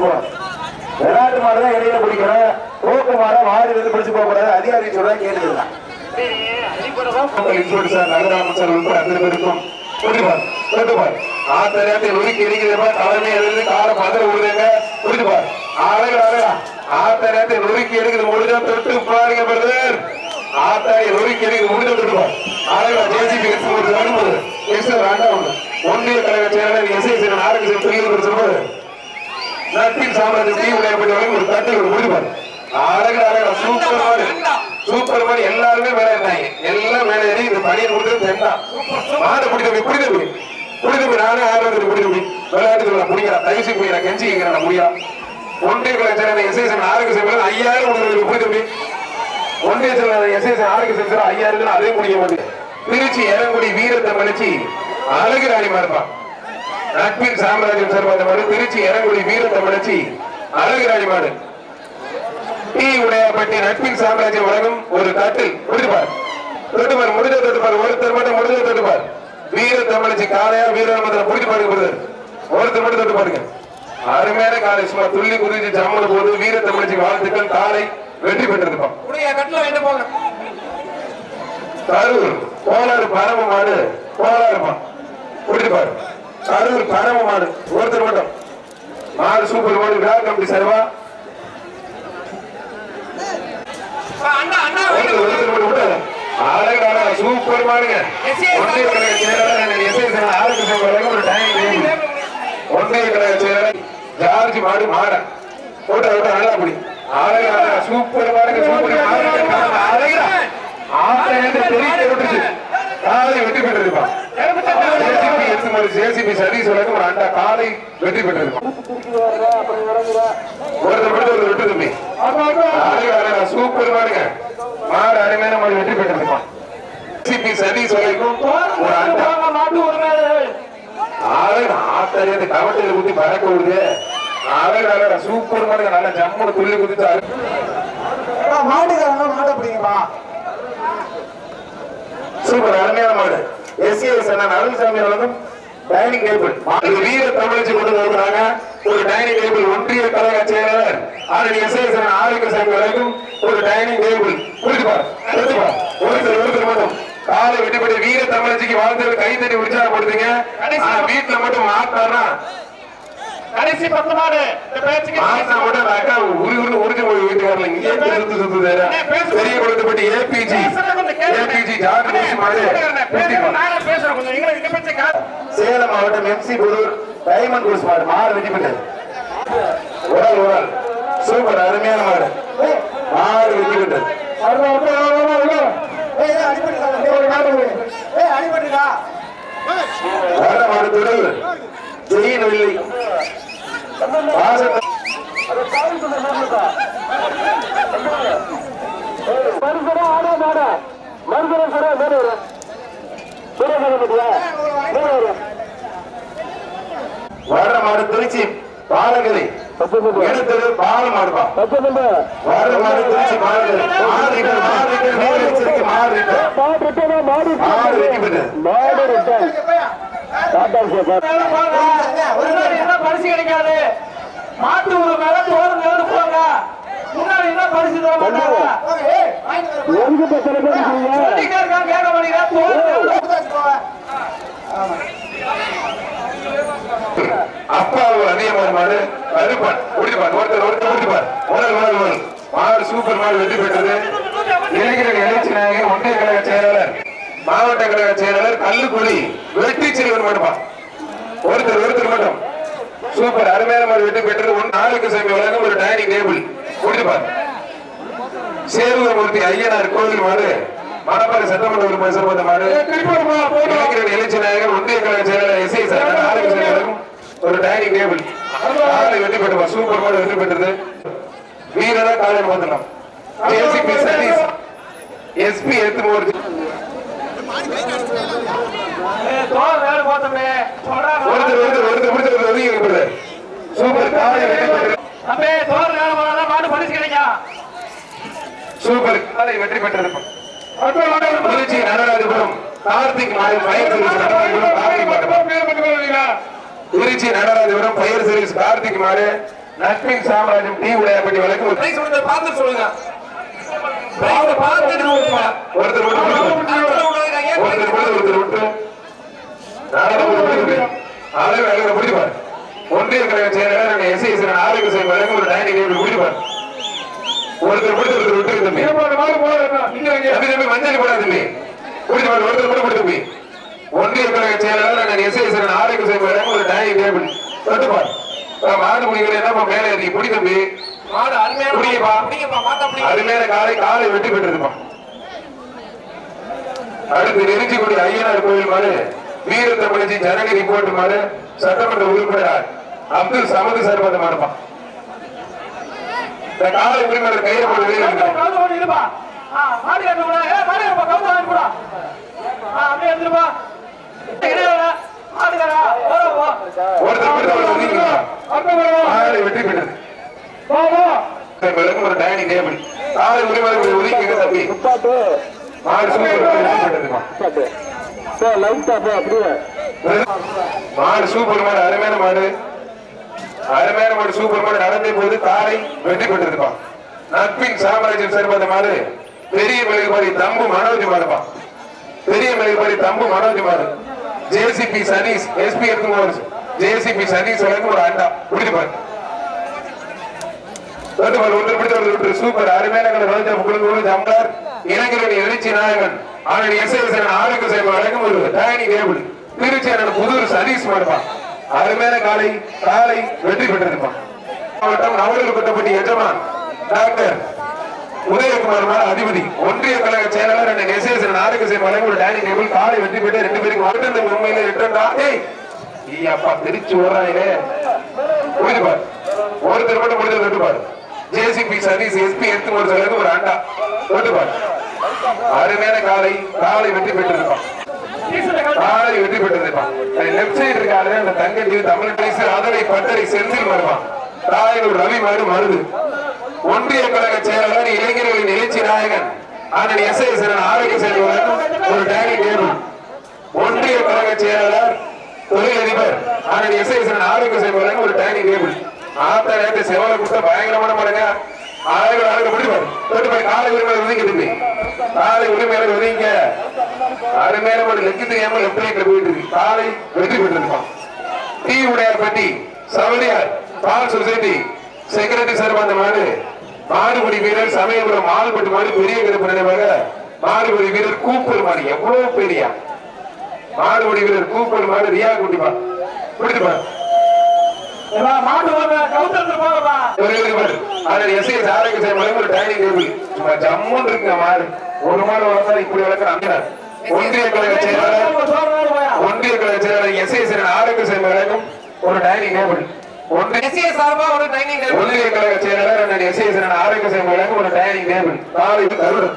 பிடிச்சு விளையாட்டு மாடு தான் இடையில பிடிக்கணும் போக்கு மாடை மாடு வந்து பிடிச்சு போக கூடாது அதிகாரி சொல்றா கேட்டுக்கலாம் இன்ஸ்பெக்டர் சார் சார் உட்பட அத்தனை பேருக்கும் புரிஞ்சுப்பார் புரிஞ்சுப்பார் எரிக்கிறப்ப தலைமை எழுந்து காலை பதற விடுதுங்க புரிஞ்சுப்பார் அழகு அழகா நொறுக்கி எடுக்கிறது முடிஞ்சா தொட்டு பாருங்க பிரதர். ஆத்தாடி நொறுக்கி எடுக்கிறது முடிஞ்சா தொட்டுப்பார் அழகா ஜேசிபி எக்ஸ் ஒரு வரும்போது எக்ஸ் ஒன்றிய தலைவர் செயலாளர் எஸ்ஐ ஆரோக்கிய தொழில் நட்டின் சாம்ராஜ்யம் தீ விளையாட்டு ஒரு தட்டு ஒரு முடிப்பார். அழகு அழகா சூப்பர் மாடு. சூப்பர் மாடு எல்லாருமே மேல இருந்தாங்க எல்லாம் மேல ஏறி இந்த பணியை கொடுத்தது தெண்டா மாடு பிடித்தது பிடித்தது பிடித்தது நானே ஆர்வத்தில் பிடித்தது விளையாட்டுல முடியல தயவுசி முடியல கெஞ்சி கேட்கிறேன் முடியா. ஒன்றிய கலாச்சாரம் எஸ்ஐசன் ஆரோக்கிய சேவை ஐயாயிரம் உங்களுக்கு பிடித்தது ஒன்றிய எஸ்ஐசன் ஆரோக்கிய சேவை ஐயாயிரம் அதே முடிய மாட்டேங்குது திருச்சி ஏறங்குடி வீரத்தை மலிச்சு அழகு ராணி மாறுப்பான் நட்பின் சாம்ராஜ்யம் சார்பாக மாடு திருச்சி இறங்குடி வீர தமிழச்சி மாடு டீ உடையாப்பட்டி நட்பின் சாம்ராஜ்யம் வழங்கும் ஒரு தட்டில் முடிப்பார். தொட்டுப்பார் முடிஞ்ச தொட்டுப்பார். ஒருத்தர் மட்டும் முடிஞ்ச தொட்டுப்பார். வீர தமிழச்சி காளையா வீர மந்திரம் முடிச்சு பாருங்க பிரதர். ஒருத்தர் மட்டும் தொட்டு பாருங்க. அருமையான காலை சும்மா துள்ளி குதிச்சு ஜம்முன போது வீர தமிழச்சி வாழ்த்துக்கள் காலை வெற்றி பெற்றிருப்பான் கரூர் கோளாறு பரம மாடு கோளாறுப்பான் முடிப்பார் கரூர் பரம மாடு ஒருத்தர் மட்டும். மாடு சூப்பர் மாடு விழா கமிட்டி அழகு அழகா சூப்பர் மாடுங்க. ஒன்றிய கழக செயலாளர் ஜார்ஜ் மாடு மாடன் போட்ட விட்ட நல்லா அப்படி அழகு அழகா சூப்பர் மாடுங்க சூப்பர் மாடு. அழகா. ஆயிரத்தி தெரிவித்து விட்டுச்சு காலை வெற்றி பெற்றிருப்பான் ஜேசிபி சர்வீஸ் வழங்கும் ஒரு அண்டா காலை வெற்றி பெற்றிருப்பான் ஒருத்தர் ஒரு வெட்டு தம்பி. சூப்பர் மாடுங்க மாடு அருமையான மாடு வெற்றி பெற்றிருப்பான் ஜேசிபி சர்வீஸ் வழங்கும் ஒரு அண்டா. அழகு ஆத்தறியது கவட்டையில குத்தி பறக்க விடுது. அழகு அழகா சூப்பர் மாடுங்க நல்லா ஜம்முன்னு துள்ளி குதிச்சு மாட்டுக்காரங்க மாட்டை பிடிங்கப்பா. சூப்பர் அருமையான மாடு. எஸ்சிஎஸ் அண்ணன் அருள்சாமி அவர்களும் டைனிங் டேபிள் இது வீர தமிழச்சி கொண்டு வருகிறாங்க ஒரு டைனிங் டேபிள் ஒன்றிய கழக செயலாளர் ஆனால் எஸ்ஐஎஸ் அண்ணன் ஆரோக்கிய சாமி வரைக்கும் ஒரு டைனிங் டேபிள் புரிஞ்சுப்பார் புரிஞ்சுப்பார் ஒருத்தர் ஒருத்தர் மட்டும். காலை விட்டுப்பட்டு வீர தமிழச்சிக்கு வாழ்த்து கை தட்டி உற்சாகப்படுத்துங்க. ஆனா வீட்டுல மட்டும் மாட்டாருன்னா கடைசி பத்து மாடு மாசா மட்டும் அந்த அக்கா உரி உரி உறிஞ்சு போய் வீட்டுக்கு வரல இங்கே கொடுத்தப்பட்டு ஏபிஜி சேலம் மாவட்டம் எம்சி புதூர் டைமண்ட் குரூஸ் மாடு மாடு வெற்றி பெற்றது உடல் உடல். சூப்பர் அருமையான மாடு. மாடு வெற்றி பெற்றது ஏய், அடிபட்டுடா, இந்த ஒரு மாடு விடு. ஏய், அடிபட்டுடா. வர மாடு தொடர் ஜெயின் வெள்ளி வாசன் வர மாடு திருச்சி பாலகரை எடுத்தது பால மாடுப்பா. வர மாடு திருச்சி பாலகரை மாறிட்டு மாறிட்டு நீர் வச்சிருக்கு மாறிட்டு மாடு வெற்றி பெற்றது ஒரு நாள் என்ன பரிசு கிடைக்காது? மாட்டு ஒரு மேல தோறு போங்க முன்னாடி என்ன பரிசு தர மாட்டாங்க ஏய், சொல்லிட்டே இருக்கான் கேட்க மாட்டேங்கிறா தோறு நேர்ந்து போங்க. அப்பா ஒரு அதிகமான மாடு குடிப்பான் ஒருத்தர் ஒருத்தர் குடிப்பான் உடல் உடல் உடல் மாடு சூப்பர் மாடு வெற்றி பெற்றது. இளைஞர்கள் எழுச்சி நாயகர் ஒன்றிய கழக செயலாளர் மாவட்ட கழக செயலாளர் கல்லுக்குழி வெற்றி சிறுவன் மட்டுப்பான் ஒருத்தர் ஒருத்தர் மட்டும். சூப்பர் அருமையான மாடு வெற்றி பெற்றது. ஒன் நாளுக்கு சாமி வழங்கும் ஒரு டைனிங் டேபிள். சேருவமூர்த்தி ஐயனார் கோவில் மாடு சட்டமன்ற உறுப்பினர் சிறந்த மாடு. எழுச்சி நாயகர் ஒன்றிய கழக செயலாளர் எஸ் ஐ சார் நாளைக்கு செயலாளரும் ஒரு டைனிங் டேபிள் காலை வெற்றி பெற்றுவா சூப்பர் மாடு வெற்றி பெற்றது. வீரரா காலை வந்துடலாம் ஏசிபி சதீஷ் எஸ்பி ஒருத்தர் ஒருத்தர் ஒருத்தர் ஒதுங்கி இருக்கிறது சூப்பர். காலை வெற்றி பெற்றது தம்பி தோறு நேர்ந்து போனாதான் மாடு பரிசு கிடைக்கும் சூப்பர். காலை வெற்றி பெற்றது திருச்சி நடராஜபுரம். கார்த்திக் திருச்சி நடராஜபுரம் பயிர் சர்வீஸ் கார்த்திக் மாடு நட்பின் சாம்ராஜ்யம் டீ உடையாப்பட்டி வழக்கு. பார்த்து சொல்லுங்க. ஒருத்தர் ஒருத்தர் ஒருத்தர் முடிப்பார் ஒன்றிய கழக செயலாளர் எஸ்ஐ ஆரோக்கிய சேவை வழக்கு ஒரு டைனிங் டேபிள் முடிப்பார் ஒருத்தர் மட்டும் ஒருத்தர் விட்டு தம்பி மஞ்சள் போடாது தம்பி முடிப்பார் ஒருத்தர் மட்டும் கொடுத்து தம்பி ஒன்றிய கழக செயலாளர் எஸ்ஐ ஆரோக்கிய சேவை ஒரு டைனிங் டேபிள் தொட்டுப்பார் மாடு முடிகள் என்னப்பா மேலே ஏறி குடி தம்பி. அருமையான காலை காலை வெட்டி பெற்றிருப்பான் அடுத்து நெருஞ்சிக்குடி ஐயனார் கோயில் மாறு வீர தமிழச்சி ஜனனி ரிப்போர்ட் மாறு சட்டமன்ற உறுப்பினர் அப்துல் சமது சர்வதம் இருப்பான் இந்த காலை உரிமையாளர் கையில போட்டு வெளியே இருக்குது. கவுந்து கொண்டு இருப்பா. ஆ, மாடு கட்டு கூட ஏ மாடு கவுந்து வாங்கி கூட. ஆ அப்படியே எடுத்துருப்பா கிடையாது மாட்டுக்காரா போறா போ. ஒருத்தர் மட்டும் அவர் ஒதுங்கிக்கா. அப்ப போறோம் காலை வெட்டி பெற்றது ஒரு டைனிங் டேபிள். காலை உரிமையாளர் ஒதுக்கிங்க தம்பி. மாடு சூப்பர் மாடு அருமையான மாடு. அருமையான ஒரு சூப்பர் மாடு நடந்தே போது காரை வெற்றி பெற்றிருப்பான் நட்பின் சாமராஜ்யம் சேர்ந்த மாறு பெரிய மெழுகுபாடி தம்பு மனோஜ் மாறுப்பான் பெரிய மெழுகுபாடி தம்பு மனோஜ் மாடு. ஜேசிபி சனீஸ் எஸ்பி எடுத்து ஜேசிபி சனீஸ் வழங்கும் ஒரு அண்டா. பிடிப்பாரு தொட்டுப்பாரு ஒருத்தர் பிடித்த விட்டு சூப்பர். அருமையான ரோஜா குழுங்குழு ஜம்ளார் இளைஞரணி எழுச்சி நாயகன். அவன் எஸ்ஐ ஆரோக்கிய சேவை வழங்கும் ஒரு டைனிங் டேபிள். திருச்சி புதூர் சதீஷ் மாடுப்பான் அருமையான காலை காலை வெற்றி பெற்றிருப்பான் மாவட்டம் நவலூர் எஜமான் டாக்டர் உதயகுமார் அதிபதி. ஒன்றிய கழக செயலாளர் அண்ணன் எஸ்ஐ ஆரோக்கிய சேவை வழங்கும் ஒரு டைனிங் டேபிள் காலை வெற்றி பெற்று ரெண்டு பேருக்கு மட்டும் உண்மையில ரிட்டர்ன் ஏய் அப்பா திருச்சி வர்றாங்களே புரிஞ்சுப்பார் ஒருத்தர் மட்டும் முடிஞ்சது தொட்டுப்பார் ஜேசிபி சர்வீஸ் எஸ்பி எடுத்து ஒரு சிலருக்கு ஒரு அண்டா. தொட்டுப்பார் அருமையான காலை காலை வெற்றி பெற்றிருப்பான் வெற்றி பெற்றிருப்பான் லெப்ட் சைடு இருக்காரு அந்த தங்க டிவி தமிழ் பேசு அதனை பட்டறை செந்தில் வருவான் தாயனூர் ரவி மாடு மருது. ஒன்றிய கழக செயலாளர் இளைஞர்களின் எழுச்சி நாயகன் அண்ணன் எஸ் ஐ ஆரோக்கிய செயலாளர் ஒரு டைனிங் டேபிள் ஒன்றிய கழக செயலாளர் தொழிலதிபர் அண்ணன் எஸ் ஐ ஆரோக்கிய சேவை ஒரு டைனிங் டேபிள் ஆத்த நேரத்தை செவலை கொடுத்த பயங்கரமான மடங்க அழகு அழகு முடிவார் தொட்டு போய் காலை உரிமையில ஒதுங்கி காலை உரிமையில ஒதுங்க அருமையான மாடு லெக்கு தெரியாம லெப்ட் ரைட்ல போயிட்டு இருக்கு? காலை வெற்றி பெற்றிருப்பான் டி. உடையார் பட்டி சவரியார் பால் சொசைட்டி செக்ரட்டரி சார் அந்த மாடு மாடுபடி வீரர் சமயபுரம் மால்பட்டு மாடு பெரிய கருப்பு நினைவாக மாடுபடி வீரர் கூப்பல் மாடு எவ்வளவு பெரிய? மாடுபடி வீரர் கூப்பல் மாடு ரியா குட்டிப்பா ஒரு ஒரு இருக்குங்க மாடு. ஒரு மாடு வளர்த்தா இப்படி வளர்க்குற அண்ணன் ஒன்றிய கழக செயலாளர் ஒன்றிய கழக செயலாளர் எஸ்ஐ ஆரோக்கிய சேவை வழங்கும் ஒரு டைனிங் டேபிள் ஒன்றிய சார்பா ஒரு டைனிங் டேபிள் ஒன்றிய கழக செயலாளர் அண்ணன் எஸ்ஐ ஆரோக்கிய சேவை வழங்கும் ஒரு டைனிங் டேபிள் காலை தருணம்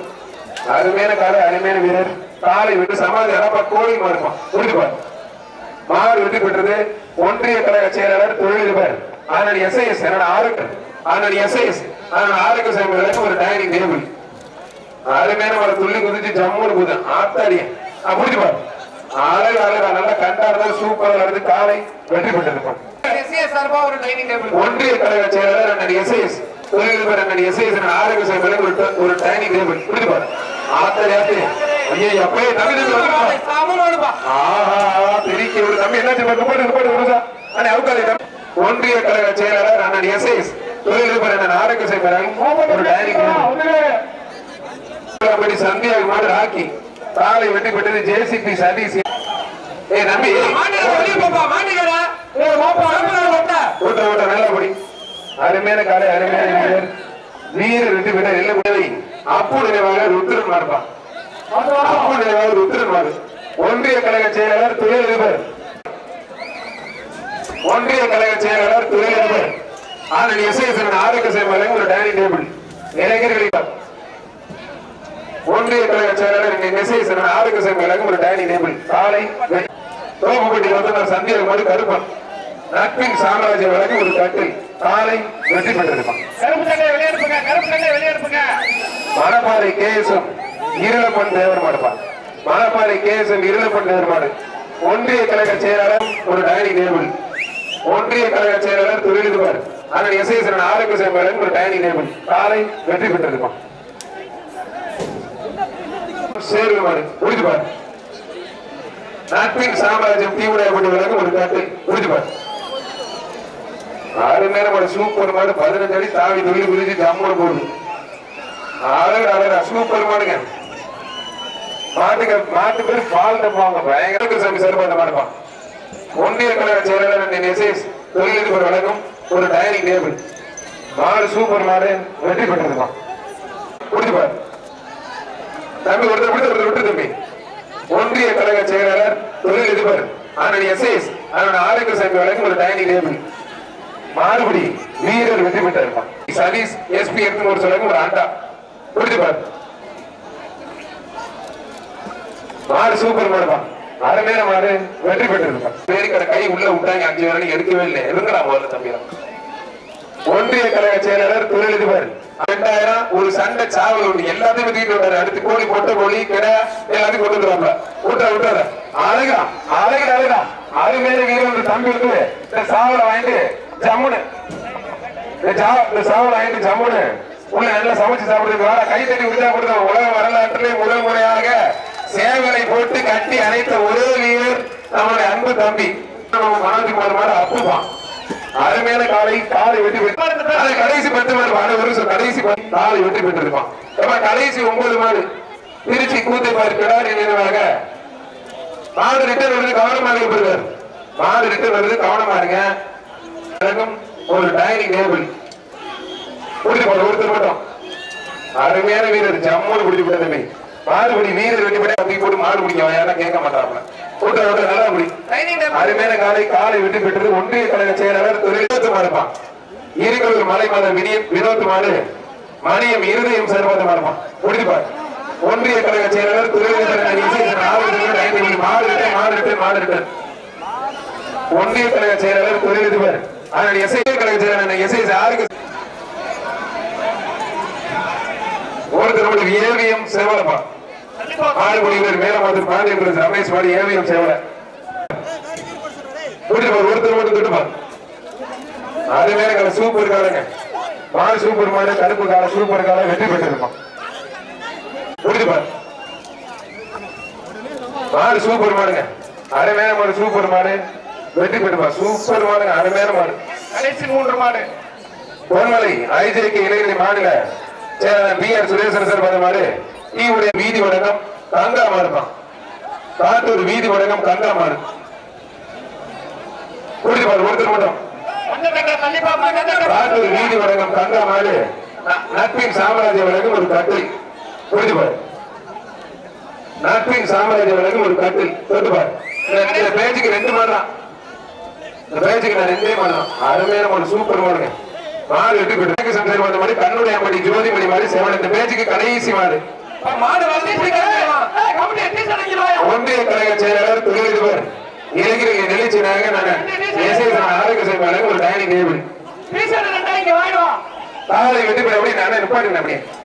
அருமையான காலை அருமையான வீரர். காலை விட்டு சமாதி அடப்பா கோழி மாறுப்பான் புரிஞ்சுப்பார் மாறு வெற்றி பெற்றது ஒன்றிய கழக செயலாளர் தொழிலதிபர் அண்ணன் எஸ்ஐஎஸ் என்னோட ஆரோக்கிய அண்ணன் எஸ்ஐஎஸ் அண்ணன் ஆரோக்கிய சேவை ஒரு டைனிங் டேபிள் அருமையான ஒரு துள்ளி குதிச்சு ஜம்முன்னு குது புரிஞ்சுப்பார் அழகு அழகா நல்லா கண்டாடுதா சூப்பரா நடந்து காலை வெற்றி பெற்றிருப்பான் ஒன்றிய கழக செயலாளர் அண்ணன் எஸ்ஐஎஸ் தொழிலதிபர் அண்ணன் எஸ்ஐஎஸ் ஆரோக்கிய சேவை ஒரு டைனிங் டேபிள் புரிஞ்சுப்பார் ஆத்தாடி ஆத்து ஐயா அப்பயே தம்பி தம்பி வந்துப்பா. சாமனோடுப்பா ஆஹா பெரிய ஒரு தம்பி என்ன செய்வாங்க போட்டு போட்டு அண்ணே தம்பி. ஒன்றிய கழக செயலாளர் அண்ணன் எஸ்ஐஎஸ் தொழிலதிபர் அண்ணன் ஆரோக்கிய சேவை ஒரு டைனிங் டேபிள் படி சந்தியாகுமார் ராக்கி காலை வெட்டி பெற்றது ஜேசிபி சதீஷ் ஏ நம்பி. ஓட்ட ஓட்ட நல்லபடி அருமையான காலை அருமையான வீரர். வீரர் வெற்றி பெற்ற எல்லை உதவி அப்பு நினைவாக ருத்ரன் வா. அப்பு நினைவாக ருத்ரன் மாறு ஒன்றிய கழக செயலாளர் தொழிலதிபர் ஒன்றிய கழக செயலாளர் தொழிலதிபர் ஆனால் எஸ்ஐஎஸ் ஆரோக்கிய சேவை ஒரு டைனிங் டேபிள் இளைஞர்களிடம் ஒன்றிய கழக செயலாளர் இங்கே எஸ்ஐஎஸ் ஆரோக்கிய சேவை வழங்கும் ஒரு டைனிங் டேபிள் காலை தோப்புப்பட்டி வந்து சந்தியாகுமாரி கருப்பன். நட்பின் சாம்ராஜ்யம் வழங்கும் ஒரு கட்டில். காலை வெற்றி பெற்றிருப்பான். மணப்பாறை கேஎஸ்எம் இருளப்பன் தேவர் மாடுப்பான் மணப்பாறை கேஎஸ்எம் இருளப்பன் தேவர் மாடு. ஒன்றிய கழக செயலாளர் ஒரு டைனிங் டேபிள் ஒன்றிய கழக செயலாளர் தொழிலதிபர் ஆனால் எஸ்ஐஎஸ் ஆரோக்கிய சேவையாளர் ஒரு டைனிங் டேபிள் காலை வெற்றி பெற்றிருப்பான். சேர்வு மாடு நாட்டின் சாம்ராஜ்யம் தீவிரப்பட்டு ஒரு காட்டு ஆறு நேரம் சூப்பர் மாடு பதினஞ்சு அடி தாவி துள்ளி குதிச்சு ஜம்முன்னு போகுது. அழகு அழகு சூப்பர் மாடுங்க. மாட்டுக்கு மாட்டு பேர் பால் டப்பாங்க பயங்கர சாமி சிறப்பாக மாடுப்பான் ஒன்றிய கழக செயலாளர் எஸ்எஸ் தொழிலதிபர் வழங்கும் ஒரு டைனிங் டேபிள் மாடு சூப்பர் மாடு வெற்றி பெற்றிருப்பான் புரிஞ்சு பாரு. தம்பி ஒருத்தர் விட்டு ஒருத்தர் விட்டு தம்பி. ஒன்றிய கழக செயலாளர் தொழிலதிபர் அதனுடைய எஸ்எஸ் அதனுடைய ஆரோக்கிய சாமி வழக்கு ஒரு டைனிங் டேபிள். மாறுபடி வீரர் வெற்றி பெற்றிருப்பான். சதீஷ் எஸ்பி எடுத்து ஒரு சொல்லுங்க ஒரு ஆண்டா. புரிஞ்சு பாரு. மாடு சூப்பர் மாடுப்பா அரை நேரம் மாடு வெற்றி பெற்றிருப்பான். பேருக்கிற கை உள்ள விட்டாங்க அஞ்சு வரைக்கும் எடுக்கவே இல்லை இருங்கடா முதல்ல தம்பி ஒன்றிய கழக செயலாளர் தொழிலதிபர் ரெண்டாயிரம் ஒரு சண்டை சாவல் ஒண்ணு. எல்லாத்தையும் தூக்கிட்டு வந்தாரு. அடுத்து கோழி பொட்டை கோழி கிடா எல்லாத்தையும் கொண்டு வந்துருவாங்க விட்டுற விட்டுற. அழகா அழகு அழகா. அது மேல வீரர் ஒரு தம்பி இருந்து இந்த சாவலை வாங்கிட்டு ஜம்முனு. இந்த இந்த சாவலை வாங்கிட்டு ஜம்முனு. உள்ள நல்லா சமைச்சு சாப்பிடுறது வேற கை தட்டி உற்சாகப்படுத்த உலக வரலாற்றிலே முதல் முறையாக சேவலை போட்டு கட்டி அணைத்த ஒரே வீரர் நம்மளுடைய அன்பு தம்பி. நம்ம மனோஜ்குமார் மாதிரி அப்புவான் அருமையான காலை காலை வெட்டி பெற்று கடைசி பத்து மாடு வாழ வருஷம் கடைசி காலை வெட்டி பெற்றிருப்பான். கடைசி ஒன்பது மாடு திருச்சி கூத்தைப்பாரு கிடாரி நினைவாக மாடு ரிட்டர்ன் வருது கவனமாக இருப்பார் மாடு ரிட்டர்ன் வருது கவனமா இருங்க. ஒரு டைனிங் டேபிள் புரிஞ்சு போட ஒருத்தர் மட்டும். அருமையான வீரர் ஜம்முன்னு பிடிச்சு விட்ட மாறுபடி வீரர் வெட்டி போட்டு அப்படி போட்டு மாடு யாரும் கேட்க மாட்டாங்க கூட்ட நல்லா முடி அருமையான காலை காலை வெட்டி பெற்றது ஒன்றிய கழக செயலாளர் தொழில்நுட்ப மாடுப்பான் ஈரிக்கலூர் மலை மாதம் வினிய வினோத் மாடு மணியம் இருதயம் சேர்வாத மாடுப்பான் முடிப்பார் ஒன்றிய கழக செயலாளர் ரிட்டர்ன் ஒன்றிய கழக செயலாளர் தொழிலதிபர் ஆனால் எஸ்ஐ கழக செயலாளர் எஸ்ஐ யாருக்கு ஒருத்தர் ஏவிஎம் சேவலப்பா ஆளுமொழி வீரர் மேலமாத்தூர் பாண்டியன் ரமேஷ் மாடி ஏவிஎம் சேவல. ஒருத்தர் ஒருத்தர் மட்டும் தொட்டுப்பார் அது மேல கால சூப்பர் காலங்க. மாடு சூப்பர் மாடு கருப்பு கால சூப்பர் கால வெற்றி பெற்றிருப்பான் புரிஞ்சுப்பார் மாடு சூப்பர் மாடுங்க. அரைமேல மாடு சூப்பர் மாடு. வெற்றி பெற்றுப்பா சூப்பர் மாடுங்க அரைமேல மாடு. கடைசி மூன்று மாடு. பொன்மலை ஐஜேகே இளைஞர் மாடுல பி ஆர் சுரேசன் சார் பார்த்த மாடு. இவருடைய வீதி வடக்கம் கங்கா மாடுப்பான் காட்டூர் வீதி வடக்கம் கங்கா மாடு புரிஞ்சு பாரு ஒருத்தர் மட்டும். காட்டூர் வீதி வடக்கம் கங்கா மாடு நட்பின் சாம்ராஜ்ய வழக்கம் ஒரு கட்டில். புரிஞ்சு பாரு நட்பின் சாம்ராஜ்ய வழக்கம் ஒரு கட்டில். தொட்டு பாரு. இந்த- பேஜுக்கு ரெண்டு மாடு தான் இந்த பேஜுக்கு நான் ரெண்டே மாடு அருமையான ஒரு சூப்பர் மாடுங்க. மாடு எட்டு போட்டு மாதிரி கண்ணுடைய மணி ஜோதிமணி மாதிரி செவன். இந்த பேஜுக்கு கடைசி மாடு. வந்து ஒன்றிய கழக செயலாளர் தொழிலதிபர் இளைஞர்கள் நிலைச்சினாங்க நான் ஆரோக்கிய சேவையாளர் ஒரு டைனிங் டேபிள். காலை வெட்டி போய் அப்படியே நானே நிப்பாட்டுங்க அப்படியே.